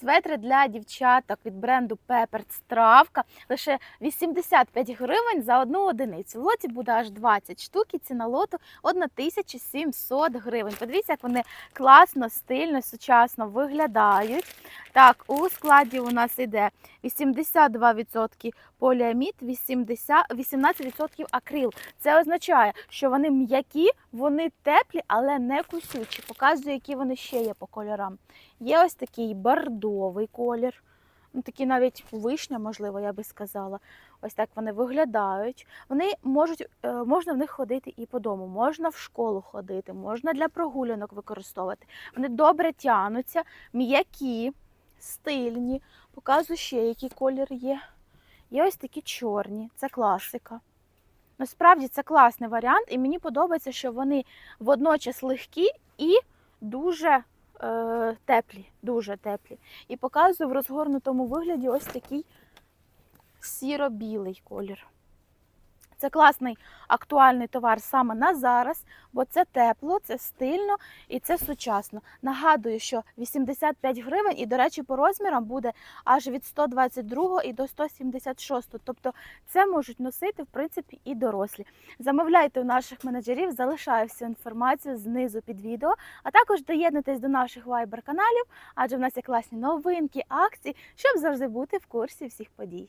Светри для дівчаток від бренду Peppered Травка. Лише 85 гривень за одну одиницю. В лоті буде аж 20 штук і ціна лоту 1700 гривень. Подивіться, як вони класно, стильно, сучасно виглядають. Так, у складі у нас йде 82% поліамід, 80, 18% акрил. Це означає, що вони м'які, вони теплі, але не кусючі. Показую, які вони ще є по кольорам. Є ось такий бордовий колір. Ну, такі навіть вишня, можливо, я би сказала. Ось так вони виглядають. Вони можуть, е, можна в них ходити і по дому, можна в школу ходити, можна для прогулянок використовувати. Вони добре тянуться, м'які, стильні. Показую ще, який колір є. Є ось такі чорні, це класика. Насправді це класний варіант, і мені подобається, що вони водночас легкі і дуже е, теплі, дуже теплі. І показую в розгорнутому вигляді ось такий сіро-білий колір. Це класний актуальний товар саме на зараз, бо це тепло, це стильно і це сучасно. Нагадую, що 85 гривень, і, до речі, по розмірам буде аж від 122 і до 176. Тобто це можуть носити, в принципі, і дорослі. Замовляйте у наших менеджерів, залишаю всю інформацію знизу під відео, а також доєднуйтесь до наших вайбер каналів, адже в нас є класні новинки, акції, щоб завжди бути в курсі всіх подій.